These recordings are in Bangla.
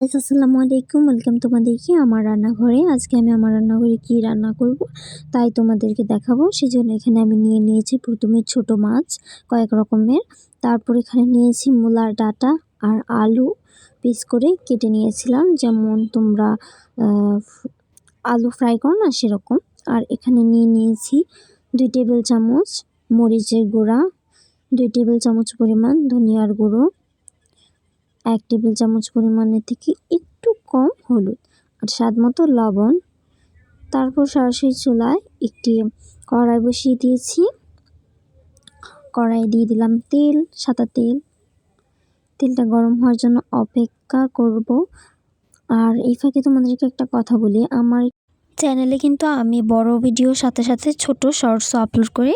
আসসালামু আলাইকুম। ওয়েলকাম তোমাদেরকে আমার রান্নাঘরে। আজকে আমি আমার রান্নাঘরে কি রান্না করব, তাই তোমাদেরকে দেখাবো। সেজন্য এখানে আমি নিয়ে নিয়েছি প্রথমে ছোট মাছ, কয়েক রকমের। তারপর এখানে নিয়েছি মূলার ডাটা আর আলু পিস করে কেটে নিয়েছিলাম। যেমন তোমরা আলু ফ্রাই করো না, সেরকম। আর এখানে নিয়ে নিয়েছি দুই টেবিল চামচ মরিচের গুঁড়া, দুই টেবিল চামচ পরিমাণ ধনিয়ার গুঁড়ো এক টেবিল চামচ পরিমাণের থেকে একটু কম হলুদ আর স্বাদ মতো লবণ। তারপর সরাসরি চুলায় একটি কড়াই বসিয়ে দিয়েছি। কড়াই দিয়ে দিলাম তেল, সাদা তেল। তেলটা গরম হওয়ার জন্য অপেক্ষা করব। আর এই ফাঁকে তোমাদেরকে একটা কথা বলি, আমার চ্যানেলে কিন্তু আমি বড় ভিডিওর সাথে সাথে ছোট শর্টসও আপলোড করি।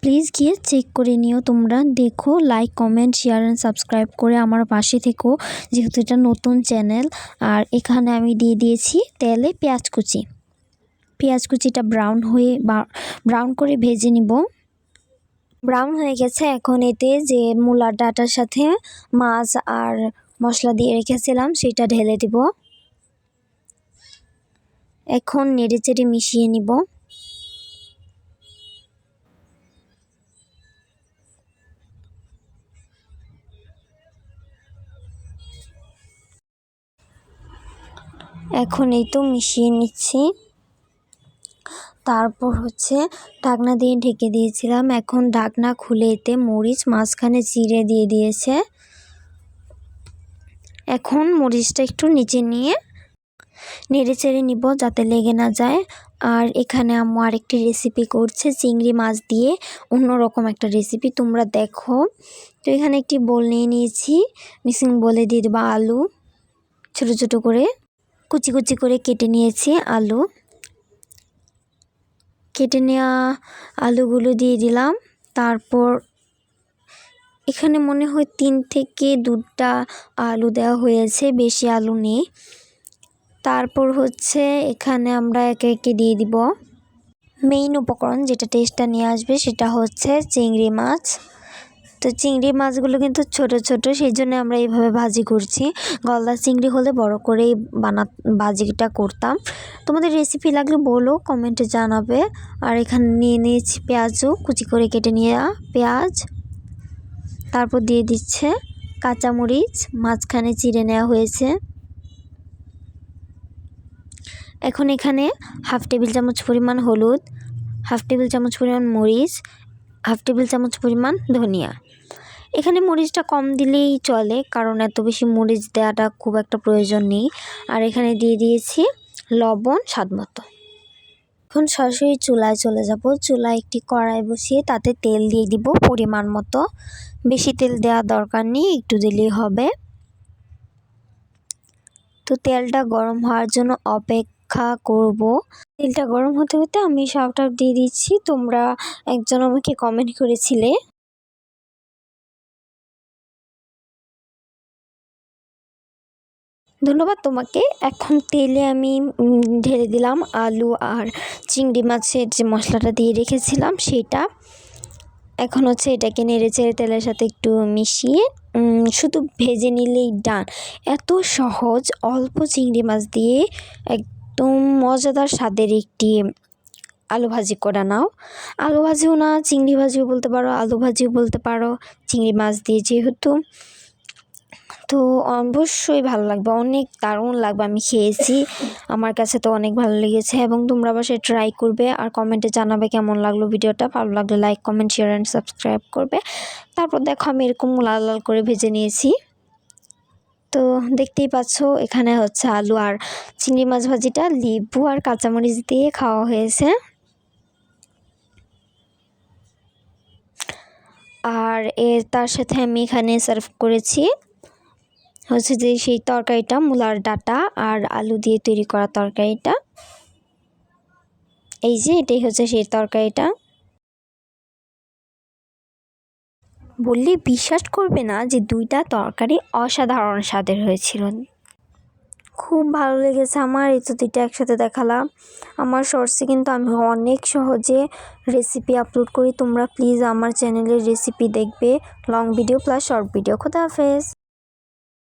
প্লিজ গিয়ে চেক করে নিও তোমরা। দেখো like comment share and subscribe করে আমার পাশে থেকো, যেহেতু এটা নতুন চ্যানেল। আর এখানে আমি দিয়ে দিয়েছি তেলে পেঁয়াজ কুচি। পেঁয়াজ কুচিটা ব্রাউন হয়ে ব্রাউন করে ভেজে নিব। ব্রাউন হয়ে গেছে এখন এতে যে মূলার ডাটার সাথে মাছ আর মশলা দিয়ে রেখেছিলাম, সেটা ঢেলে দিব। এখন নেড়ে চেড়ে মিশিয়ে নিব। এখন এই তো মিশিয়ে নিচ্ছি। তারপর হচ্ছে ঢাকনা দিয়ে ঢেকে দিয়েছিলাম। এখন ঢাকনা খুলে এতে মরিচ মাঝখানে চিড়ে দিয়ে দিয়েছে। এখন মরিচটা একটু নিচে নিয়ে নেড়ে চেড়ে নিব যাতে লেগে না যায়। আর এখানে আম্মু আরেকটি রেসিপি করছে, চিংড়ি মাছ দিয়ে। অন্যরকম একটা রেসিপি তোমরা দেখো। তো এখানে একটি বোল নিয়ে নিয়েছি। মিসিং বলে দিয়ে দেবো আলু। ছোট ছোট করে, কুচি কুচি করে কেটে নিয়েছি আলু। কেটে নেওয়া আলুগুলো দিয়ে দিলাম। তারপর এখানে মনে হয় তিন থেকে দুটা আলু দেওয়া হয়েছে, বেশি আলু নেই। তারপর হচ্ছে এখানে আমরা একে একে দিয়ে দিব। মেইন উপকরণ যেটা টেস্টটা নিয়ে আসবে সেটা হচ্ছে চিংড়ি মাছ। তো চিংড়ি মাছগুলো কিন্তু ছোট ছোট সেই জন্য আমরা এইভাবে ভাজি করছি। গলদা চিংড়ি হলে বড় করেই বানা, ভাজিটা করতাম। তোমাদের রেসিপি লাগলে বলো কমেন্টে জানাবে। আর এখানে নিয়ে নিয়েছি পেঁয়াজও, কুচি করে কেটে নিয়ে পেঁয়াজ। তারপর দিয়ে দিচ্ছে কাঁচামরিচ, মাঝখানে চিড়ে নেওয়া হয়েছে। এখন এখানে হাফ টেবিল চামচ পরিমাণ হলুদ, হাফ টেবিল চামচ পরিমাণ মরিচ, হাফ টেবিল চামচ পরিমাণ ধনিয়া। এখানে মরিচটা কম দিলেই চলে, কারণ এত বেশি মরিচ দেওয়াটা খুব একটা প্রয়োজন নেই। আর এখানে দিয়ে দিয়েছি লবণ স্বাদ মতো। এখন সরাসরি চুলায় চলে যাব। চুলায় একটি কড়াই বসিয়ে তাতে তেল দিয়ে দিব পরিমাণ মতো। বেশি তেল দেওয়ার দরকার নেই, একটু দিলেই হবে। তো তেলটা গরম হওয়ার জন্য অপেক্ষা করব। তেলটা গরম হতে হতে আমি শাকটা দিয়ে দিচ্ছি। তোমরা একজন আমাকে কমেন্ট করেছিলে। ধন্যবাদ তোমাকে। এখন তেলে আমি ঢেলে দিলাম আলু আর চিংড়ি মাছের যে মশলাটা দিয়ে রেখেছিলাম সেটা। এখন হচ্ছে এটাকে নেড়ে চেড়ে তেলের সাথে একটু মিশিয়ে শুধু ভেজে নিলেই ডান। এত সহজ, অল্প চিংড়ি মাছ দিয়ে একদম মজাদার স্বাদের একটি আলু ভাজি করে নাও আলু ভাজিও না চিংড়ি ভাজিও বলতে পারো আলু ভাজিও বলতে পারো চিংড়ি মাছ দিয়ে যেহেতু তো অবশ্যই ভালো লাগবে অনেক দারুণ লাগবে আমি খেয়েছি আমার কাছে তো অনেক ভালো লেগেছে, এবং তোমরা বাসায় ট্রাই করবে, আর কমেন্টে জানাবে কেমন লাগল ভিডিওটা, ভালো লাগলে like comment share and subscribe করবে। তারপর দেখো আমি এরকম লাল লাল করে ভেজে নিয়েছি। তো দেখতেই পাচ্ছ, এখানে হচ্ছে আলু আর চিংড়ি মাছ ভাজিটা, লেবু আর কাঁচামরিচ দিয়ে খাওয়া হয়েছে। আর এর তার সাথে আমি এখানে সার্ভ করেছি হচ্ছে যে সেই তরকারিটা, মূলার ডাটা আর আলু দিয়ে তৈরি করা তরকারিটা। এই যে এটাই হচ্ছে সেই তরকারিটা। বললে বিশ্বাস করবে না যে দুইটা তরকারি অসাধারণ স্বাদের হয়েছিল। খুব ভালো লেগেছে আমার, এই তো দুইটা একসাথে দেখালাম। আমার শর্টসে কিন্তু আমি অনেক সহজে রেসিপি আপলোড করি, তোমরা প্লিজ আমার চ্যানেলের রেসিপি দেখবে। Long video plus short video খোদা হাফেজ।